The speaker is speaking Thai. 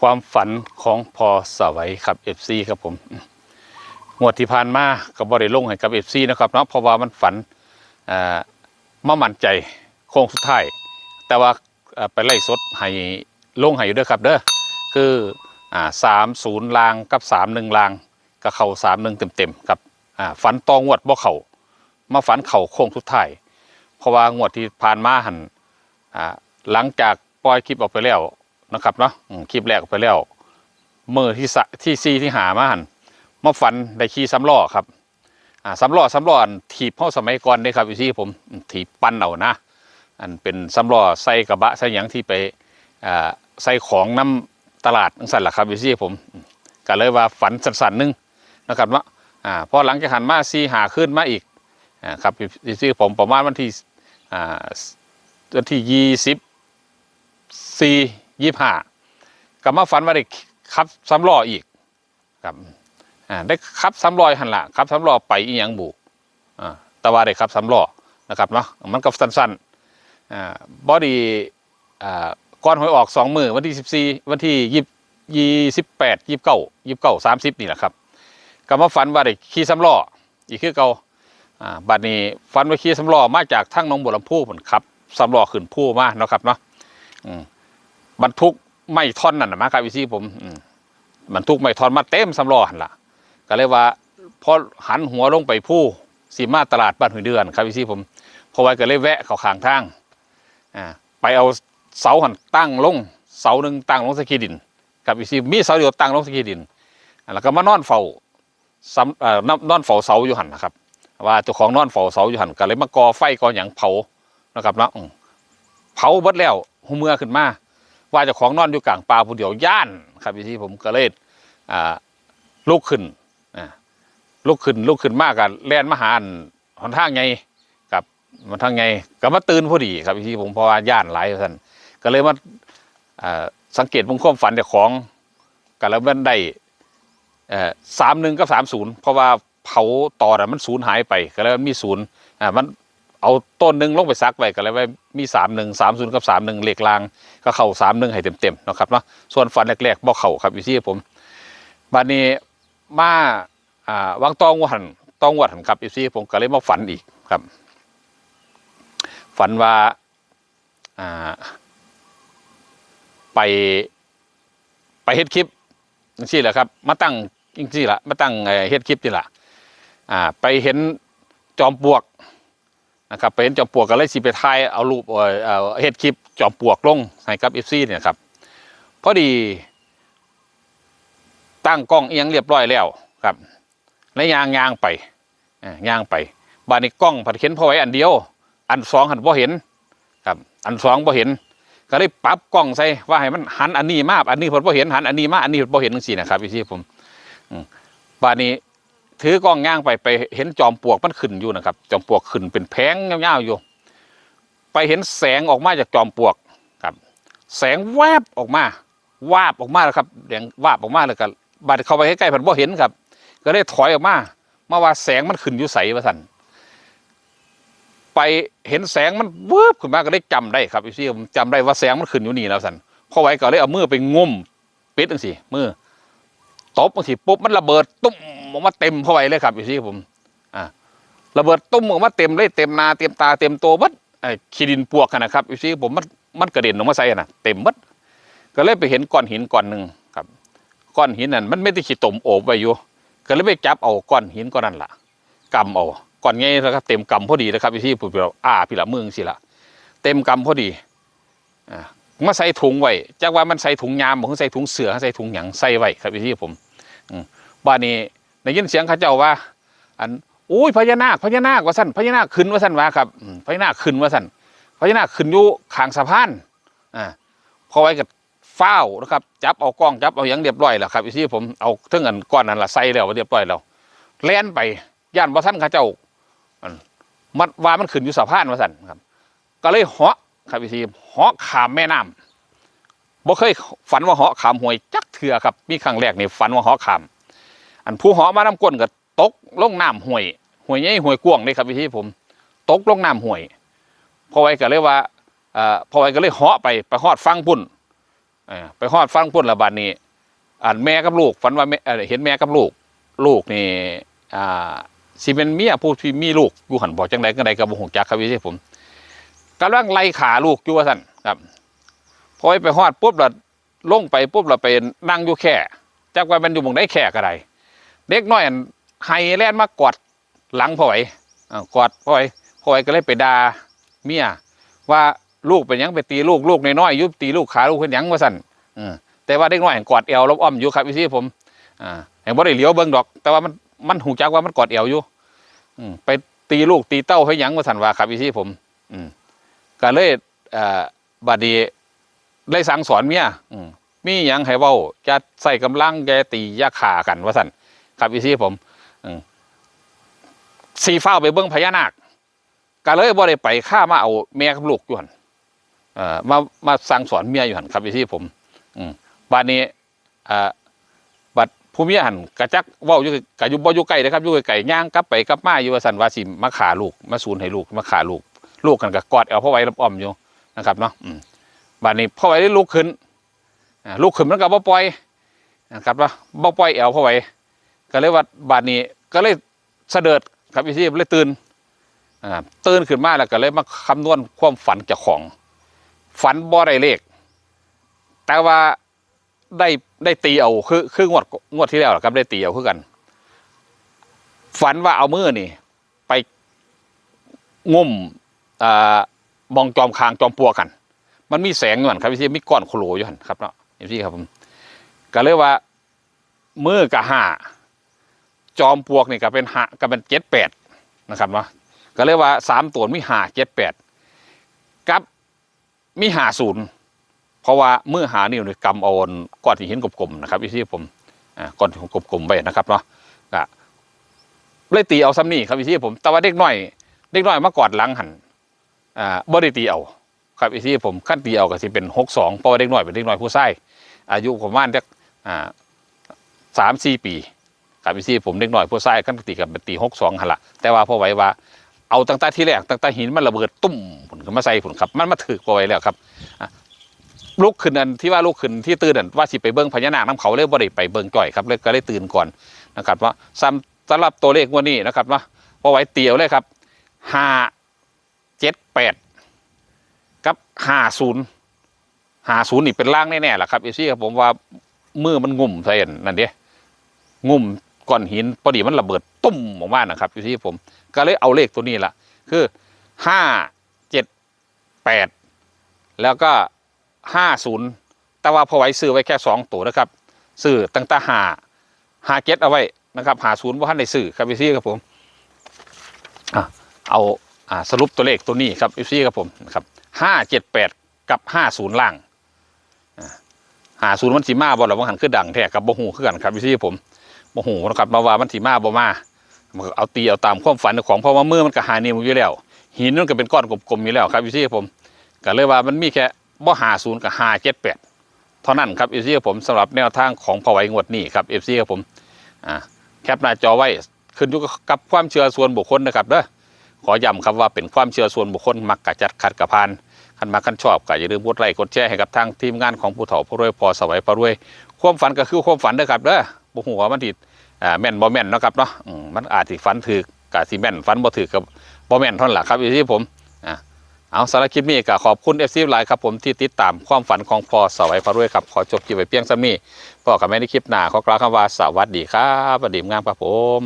ความฝันของพอสวัยครับ FC ครับผมงวดที่ผ่านมาก็บ่ได้ลงให้กับ FC นะครับเนาะเพราะว่ามันฝันมามั่นใจโค้งสุดท้ายแต่ว่าไปไล่สดให้ลงให้อยู่เด้อครับเด้อคือสามศูนย์ลางกับสามหนึ่งลางก็เข่าสามหนึ่งเต็มๆครับฝันตองวดบ่เข่ามาฝันเข่าโค้งสุดท้ายเพราะว่างวดที่ผ่านมาหันอ่าหลังจากปล่อยคลิปออกไปแล้ว นะครับเนาะคลิปแรกไปแล้วมือที่สที่ซีที่หามาหันมาฝันได้ขี่สำล้อครับอ่าสำล้อสำล้อถีบเข้าสมัยก่อนเด้ครับอยู่ที่ผมถีบปั้นเอานะ อันเป็นสำล้อใส่กระบะใส่หยังที่ไปอ่าใส่ของน้ำตลาดนั่นสั่นละครับอยู่ที่ผมก็เลยว่าฝันสั้นๆนึงนะครับเนาะอ่าพอหลังจากหันมาซีหาขึ้นมาอีกอ่าครับอยู่ที่ผมประมาณวันที่อ่าวันที่ยี่สิบสี่ ยี่ห้ากลับมาฝันว่าได้ขับสำล้ออีกครับอ่าได้ขับสำล้อหันละขับสำล้อไปอีหยังบุอ่าแต่ว่าได้ขับสำล้อนะครับเนาะมันก็สั้นๆอ่าบอดี้อ่าก้อนหวยออกสองมือวันที่สิบสี่วันที่ยี่ยี่สิบแปดยี่เก้ายี่เก้าสามสิบนี่แหละครับกลับมาฝันว่าได้ขี่สำล้ออีกคือเก่าอ่าบัดนี้ฟันไว้ขี่สำล้อมาจากทั้งหนองบัวลำพูผลครับสำล้อขึ้นผู้มาเนาะครับเนาะอืม บรรทุกไม่ท่อนนั่นนะมาครับวิซี่ผมบรรทุกไม่ท่อนมาเต็มสำล้อหันละก็เลยว่าพอหันหัวลงไปผู้สีมาตลาดบ้านหุยเดือนครับวิซี่ผมพอไว้ก็เลยแวะเขาขางทางอ่าไปเอาเสาหันตั้งลงเสาหนึ่งตั้งลงสกีดินครับวิซี่มีเสาเดียวตั้งลงสกีดินแล้วก็มานอนเฝ้าซ้ำอ่อนอนนเฝ้าเสาอยู่หันนะครับ ว่าเจ้าของนอนเฝ้าเสาอยู่หันก็เลยมาก่อไฟก่อหยังเผานะครับเนาะเผาเบิดแล้วหูเมื่อขึ้นมา ว่าเจ้าของนอนอยู่กลางป่าผู้เดียวย่านครับที่ผมก็เลยลุกขึ้นลุกขึ้นลุกขึ้นมากกันแล่นมาหาอันหนทางไงกับมันทางไงก็มาตื่นพอดีครับที่ผมเพราะว่าย่านหลายท่านก็เลยมาสังเกตมุมความฝันเจ้าของก็แล้วมันได้สามหนึ่งกับสามศูนย์เพราะว่าเผาต่อน่ะมันสูญหายไปก็เลยมันมีศูนย์อ่ามัน เอาต้นหนึ่งลงไปซักไว้ก็เลยว่ามีสามหนึ่งสามศูนย์กับสามหนึ่งเหล็กลางก็เข้าสามหนึ่งให้เต็มๆนะครับเนาะส่วนฟันแรกๆบ่เข่าครับอยู่ที่ผมบัดนี้มาอ่าวางตองวัหันตองวัหันครับอยู่ที่ผมก็เลยมาฝันอีกครับ ฝันว่าอ่าไปไปเฮ็ดคลิปนี่แหละครับ มาตั้งจริงๆละมาตั้งเอ่อเฮ็ดคลิปนี่แหละอ่า ไปเห็นจอมปลวก นะครับไปเห็นจอมปลวกก็เลยสิไปถ่ายเอารูปเอาเฮ็ดคลิปจอมปลวกลงให้กับเอฟซีเนี่ยครับพอดีตั้งกล้องเอียงเรียบร้อยแล้วครับแล้วยางยางไปอ่ายางไปบานนี้กล้องผัดเข็นพอไว้อันเดียว อันสองหันพอเห็นครับอันสองพอเห็น ก็เลยปรับกล้องใส่ว่าให้มันหันอันนี้มากอันนี้ผมพอเห็นหันอันนี้มากอันนี้ผมพอเห็นจังซี่นะครับพี่ผมอืมบานนี้ ถือกล้องย่างไปไปเห็นจอมปลวกมันขึ้นอยู่นะครับ จอมปลวกขึ้นเป็นแผงยาๆอยู่ ไปเห็นแสงออกมาจากจอมปลวกครับ แสงแวบออกมาวาบออกมาแล้วครับแดงวาบออกมาเลยครับบาดเข้าไปใกล้ๆผมบ่เห็นครับ ก็เลยถอยออกมามาว่าแสงมันขึ้นอยู่ใสว่าสันไปเห็นแสงมันวืบขึ้นมาก็ได้จำได้ครับพี่ผมจำได้ว่าแสงมันขึ้นอยู่นี่แล้วสันพอไว้ก็เลยเอามือไปงมปิดจังสิมือ ตบบางทีปุ๊บมันระเบิดตุ้มออกมาเต็มเข้าไปเลยครับอยู่ที่ผมอ่าระเบิดตุ้มออกมาเต็มเลยเต็มนาเต็มตาเต็มตัวบัดไอ้ขี้ดินปวกะนะครับอยู่ที่ผมมันมันกระเด็นออกมาใส่อะนะเต็มบัดก็เลยไปเห็นก้อนหินก้อนหนึ่งครับก้อนหินนั่นมันไม่ได้ขี้ตมโอบไว้อยู่ก็เลยไปจับเอาก้อนหินก้อนนั้นล่ะกำเอาก้อนใหญ่แล้วครับเต็มกำพอดีนะครับอยู่ที่ผมเราอ่าพี่ละเมืองสิละเต็มกำพอดีอ่ามาใส่ถุงไว้จากว่ามันใส่ถุงยามบอกใส่ถุงเสือใส่ถุงหยังใส่ไว้ครับอยู่ที่ผม บ้านนี้ได้ยินเสียงเขาเจ้าว่า อันอุ้ยพญานาคพญานาคว่าสั่นพญานาคขึ้นว่าสั่นว่าครับพญานาคขึ้นว่าสั่นพญานาคขึ้นอยู่ขางสะพานอ่าพอไว้กับฟ้านะครับ จับเอากล้องจับเอาอย่างเรียบร้อยแล้วครับที่ผมเอาเท่งอันก้อนนั้นละใส่แล้วเรียบร้อยแล้วแล่นไปย่านบ่ท่านเขาเจ้าอันมันว่ามันขึ้นอยู่สะพานว่าสั่นครับ ก็เลยเหาะครับพี่เหาะขามแม่น้ำ บ่เคยฝันว่าเหาะขามห้วยจักเถื่อครับมีครั้งแรกนี่ฝันว่าเหาะขาม อันผู้เหาะมาน้ำก้นก็ตกลงน้ำหวยหวยใหญ่หวยกว้างเลยครับพี่ผม ตกลงน้ำหวยพอไว้ก็เลยว่าเอ่อพอไว้ก็เลยเหาะไปไปฮอดฟังปุ่นเออไปฮอดฟังพุ่นละบาดนี้อันแม่กับลูกฝันว่าแม่เห็นแม่กับลูก ลูกนี่อ่าสิเป็นเมียผู้ที่มีลูกอยู่หันบอกจังใดก็ใดกับบ่ฮู้จักครับพี่ผมกำลังไล่ขาลูกอยู่ว่าซั่นครับ พอไปฮอดปุ๊บล้วลงไปปุ๊บล้วไปนั่งอยู่แค่จักว่ามันอยู่หม่องใดแค่ก็ได้เด็กน้อยอันไห้แลนมากอดหลังพ่อไอ่ากอดพ่อไหวพ่อไหวก็เลยไปด่าเมียว่าลูกเป็นยังไปตีลูกลูกน้อยๆยุบตีลูกขาลูกเป็นยังว่าซั่นแต่ว่าเด็กน้อยกอดเอวรอบอ้อมอยู่ครับพี่ผมอ่าเห็นบ่ได้เลียวเบิ่งดอก แต่ว่ามันมันหูจักว่ามันกอดเอวอยู่อไปตีลูกตีเต้าให้ยังว่าสันว่าครับอีซี่ผมก็เลยอ่าบาดี เลยสั่งสอนเมียอืมมีหยังให้เว้าจะใส่กำลังแกตียาขากันว่าสันครับอีซี่ผมอสีฟ้าไปเบิ่งพญานาคก็เลยบ่ได้ไปฆ่ามาเอาแม่กับลูกอยู่หันมามาสั่งสอนเมียอยู่หันครับอีซี่ผมอืมบาดนี้บัดผู้เมียหันกระจักเว้าอยู่กะยู่บ่อยู่ใกล้นะครับอยู่ไกลๆย่างกลับไปกลับมาอยู่ว่าซั่นว่าสิมาขาลูกมาสูนให้ลูกมาขาลูก ลูกกันก็กอดเอาพ่อไว้รับอ้อมอยู่นะครับเนาะ บัดนี้พ่อไว้ได้ลุกขึ้นอ่าลุกขึ้นมันก็บ่ปล่อยนะครับว่าบ่ปล่อยแอวพ่อไว้ก็เลยว่าบัดนี้ก็เลยเสด็จครับพี่ที่เลยตื่นอ่าตื่นขึ้นมาแล้วก็เลยมาคำนวณความฝันเจ้าของ ฝันบ่ได้เลข แต่ว่าได้ได้ตีเอาคือคืองวดงวดที่แล้วครับได้ตีเอาคือกัน ฝันว่าเอามือนี่ ไปงุ่มอ่ามองจอมคางจอมปลวกัน มันมีแสงอยู่หันครับพี่มีก้อนโคลอยู่หันครับเนาะพี่ครับผมก็เลยว่ามือกับห้าจอมปลวกนี่ก็เป็นห้าก็เป็นเจ็ดแปดนะครับเนาะก็เลยว่าสามตัวมีหาเจ็ดแปดกับมีหาศูนย์เพราะว่าเมื่อหานิ้วในกำเอาก้อนห็นกลมๆนะครับที่ผมอ่าก้อนที่ผมกลมๆไปนะครับเนาะก็เลยตีเอาซ้ำนี่ครับที่ผมแต่ว่าเด็กน้อย เด็กน้อยมากอดหลังหันอ่าบ่ได้ตีเอา ครับอีที่ผมขั้นตีเอาก็สิเป็นหกสองเพราะว่าเด็กน้อยเป็นเด็กน้อยผู้ชายอายุประมาณจักอ่าสามสี่ปีครับอีที่ผมเด็กน้อยผู้ชายขั้นตีกับเป็นตีหกสองหันละแต่ว่าพอไว้ว่าเอาตั้งแต่ที่แรกตั้งแต่หินมันระเบิดตุ้มผลขึ้นมาใส่ผลครับ มันมาถือพอไว้แล้วครับลุกขึ้นอันที่ว่าลุกขึ้นที่ตื่นอันว่าสิไปเบิ้งพญานาคน้ำเขาเลยบ่ได้ไปเบิ้งจ่อยครับเลยก็เลยตื่นก่อนนะครับว่าซ้ำสำหรับตัวเลขวันนี้นะครับว่าพอไว้เตียวเลยครับห้าเจ็ดแปด กับห้าศูนย์ห้าศูนย์นี่เป็นล่างแน่ๆแหละครับเอซี่ครับผมว่ามือมันงุ่มใส่อันนั่นเดียงุ่มก้อนหินพอดีมันระเบิดตุ้มออกมานะครับเอซี่ผม ก็เลยเอาเลขตัวนี้ละคือห้าเจ็ดแปดแล้วก็ห้าศูนย์แต่ว่าพอไว้ซื้อไว้แค่สองตัวนะครับซื้อตั้งแต่หาหาเก็ตเอาไว้นะครับหาศูนย์ว่าท่านได้ซื้อครับพี่ซี่ครับผมอะเอาอ่าสรุปตัวเลขตัวนี้ครับพี่ซี่ครับผมนะครับ ห้าเจ็ดแปดกับห้าศูนย์ล่างหาศูนย์มันสีมาบอลหรือว่าหันคือดังแท้กับโบหูคือกันครับพี่ซี่ผมโบหูนะครับมาว่ามันสีมาบ่มามันเอาตีเอาตามความฝันของเพราะว่ามือมันก็หานิ้วอยู่แล้ว หินมันก็เป็นก้อนกลมๆอยู่แล้วครับพี่ซี่ผมก็เลยว่ามันมีแค่บ่หาศูนย์กับหาเจ็ดแปดเท่านั้นครับเอฟซีผมสำหรับแนวทางของพอไว้งวดนี้ครับเอฟซีกับผมอ่าแคปหน้าจอไว้ขึ้นอยู่กับความเชื่อส่วนบุคคลนะครับเด้อขอย้ำครับว่าเป็นความเชื่อส่วนบุคคลมักกะจัดขัดกะพาน คันมาคันชอบก็อย่าลืมกดไลค์กดแชร์ให้กับทางทีมงานของผู้เฒ่าผู้รวยพอสวัยพอรวย ความฝันก็คือความฝันเด้อครับเด้อบ่ฮู้ว่ามันสิอ่าแม่นบ่แม่นเนาะครับเนาะมันอาจสิฝันถูกก็สิแม่นฝันบ่ถูกก็บ่แม่นเท่านั้นล่ะครับเอฟซีผมอ่าเอาสารคลิปนี้ก็ขอบคุณเอฟซีไลน์ครับผมที่ติดตามความฝันของพอสวัยพระรวยครับขอจบคลิปไว้เพียงซ้ำนี้พอกับไม่ได้คลิปหน้าขอกล่าวคำว่าสวัสดีครับสวัสดีงามครับผม